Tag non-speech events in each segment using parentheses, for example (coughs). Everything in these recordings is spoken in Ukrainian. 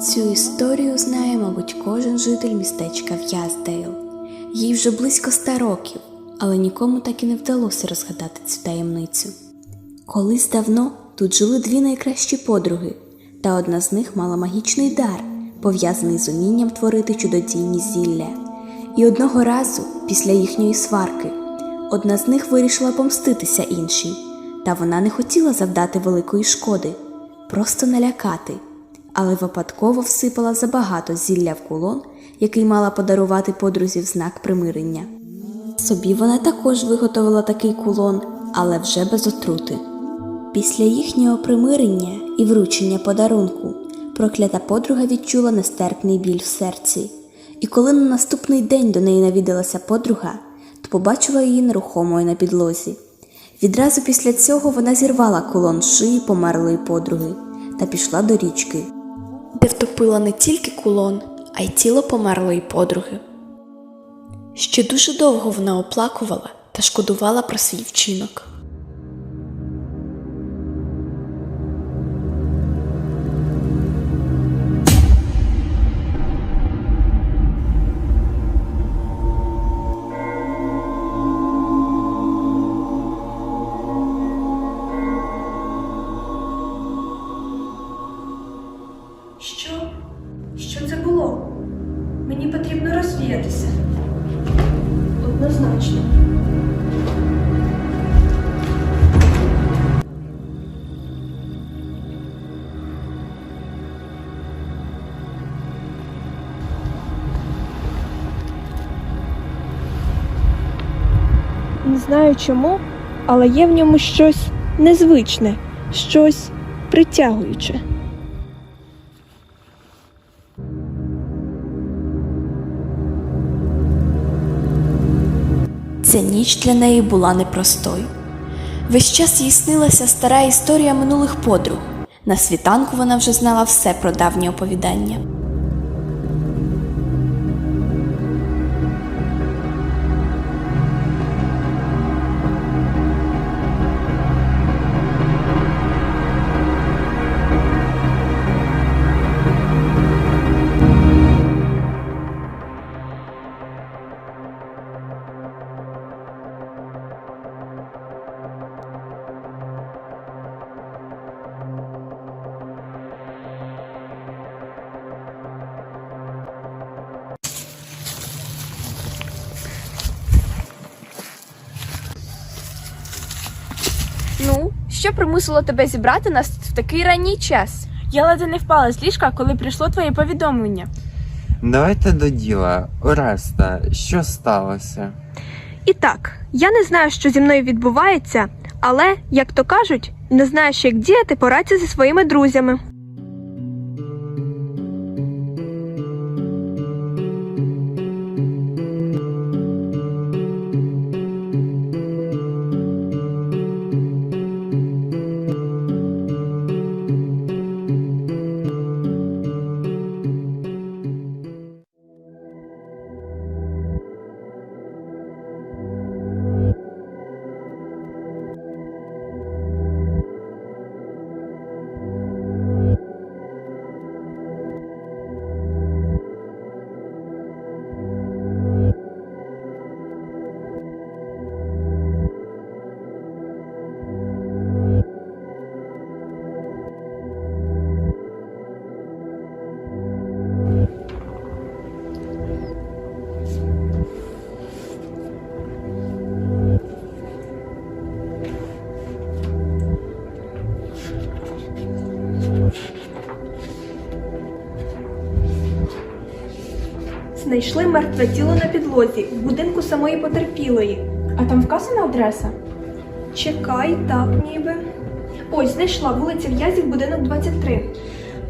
Цю історію знає, мабуть, кожен житель містечка В'яздейл. Їй вже близько ста років, але нікому так і не вдалося розгадати цю таємницю. Колись давно тут жили дві найкращі подруги, та одна з них мала магічний дар, пов'язаний з умінням творити чудодійні зілля. І одного разу, після їхньої сварки, одна з них вирішила помститися іншій, та вона не хотіла завдати великої шкоди, просто налякати, але випадково всипала забагато зілля в кулон, який мала подарувати подрузі в знак примирення. Собі вона також виготовила такий кулон, але вже без отрути. Після їхнього примирення і вручення подарунку проклята подруга відчула нестерпний біль в серці, і коли на наступний день до неї навідалася подруга, то побачила її нерухомою на підлозі. Відразу після цього вона зірвала колон шиї померлої подруги та пішла до річки, де втопила не тільки кулон, а й тіло померлої подруги. Ще дуже довго вона оплакувала та шкодувала про свій вчинок. Мені потрібно розвіятися. Однозначно. Не знаю чому, але є в ньому щось незвичне, щось притягуюче. Ця ніч для неї була непростою. Весь час їй снилася стара історія минулих подруг. На світанку вона вже знала все про давнє оповідання. Що примусило тебе зібрати нас в такий ранній час? Я ледве не впала з ліжка, коли прийшло твоє повідомлення. Давайте до діла. Ореста, що сталося? І так, я не знаю, що зі мною відбувається, але, як то кажуть, не знаєш, як діяти, порадься зі своїми друзями. Знайшли мертве тіло на підлозі в будинку самої потерпілої. А там вказана адреса? Чекай, так ніби. Ось знайшла вулиця В'язів, будинок 23.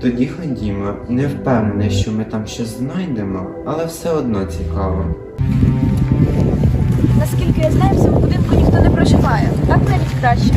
Тоді ходімо. Не впевнений, що ми там щось знайдемо, але все одно цікаво. Наскільки я знаю, в цьому будинку ніхто не проживає. Так навіть краще.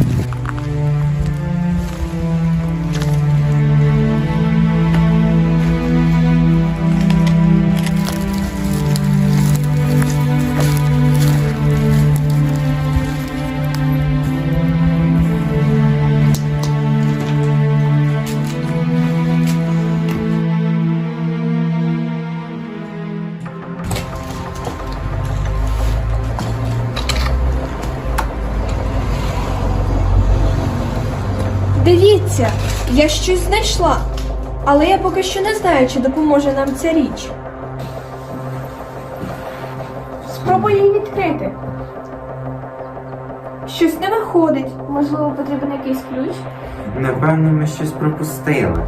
Дивіться, я щось знайшла. Але я поки що не знаю, чи допоможе нам ця річ. Спробуй її відкрити. Щось не виходить. Можливо, потрібен якийсь ключ? Напевно, ми щось пропустили.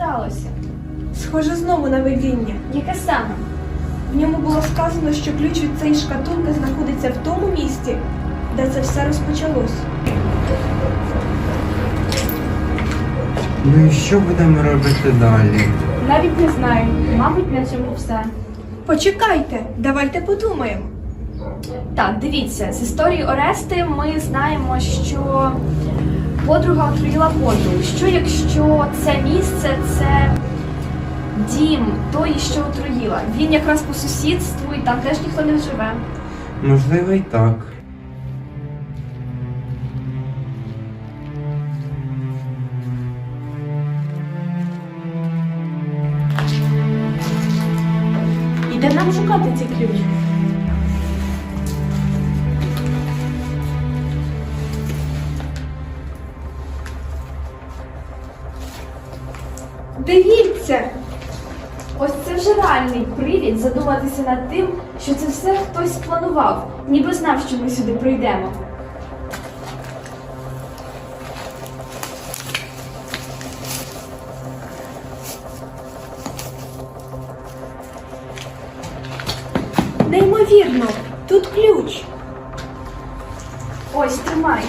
Сталося? Схоже знову на видіння. Яке саме? В ньому було сказано, що ключ від цієї шкатулки знаходиться в тому місці, де це все розпочалось. Ну і що будемо робити далі? Навіть не знаю. Мабуть, на цьому все. Почекайте, давайте подумаємо. Так, дивіться, з історії Орести ми знаємо, що подруга отруїла подругу. Що якщо це місце це дім тої, що отруїла? Він якраз по сусідству і там теж ніхто не живе. Можливо, і так. І де нам шукати цей ключ? Дивіться! Ось це вже реальний привід задуматися над тим, що це все хтось спланував, ніби знав, що ми сюди прийдемо. Неймовірно, тут ключ. Ось тримай.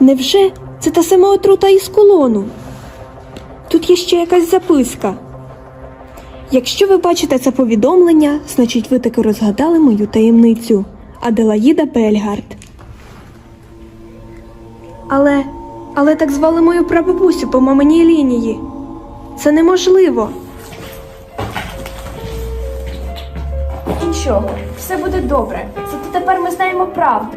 Невже це та сама отрута із колону? Тут є ще якась записка. Якщо ви бачите це повідомлення, значить ви таки розгадали мою таємницю. Аделаїда Бельгард. Але. Але так звали мою прабабусю по маминій лінії. Це неможливо. Нічого, все буде добре. Зате тепер ми знаємо правду.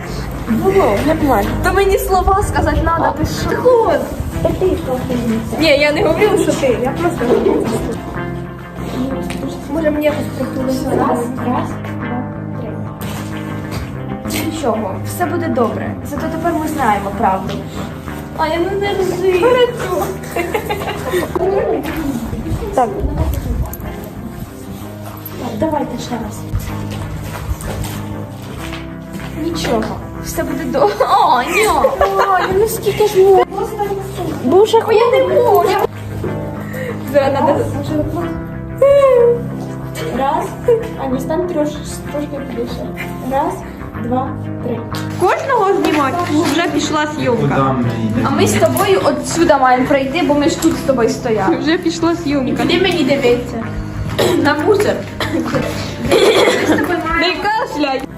То мені слова сказати треба, ти що? Ні, я не говорила, що ти. Я просто говорила. Може мені якось прихилити раз, раз, два, три. Нічого, все буде добре. Зато тепер ми знаємо правду. А я не держи. Так, Давайте ще раз. Нічого, все буде добре. О, ні! ну скільки ж можна? Боже, я не можу. зараз надо Раз, а не стань трошки, трошки більше. Раз, два, три. кожного знімати. Вже пішла зйомка. А ми з тобою отсюда маємо пройти, бо ми ж тут з тобою стояли. Вже пішла зйомка. Куди мені дивитися? На мусор. (coughs) Не кашлять.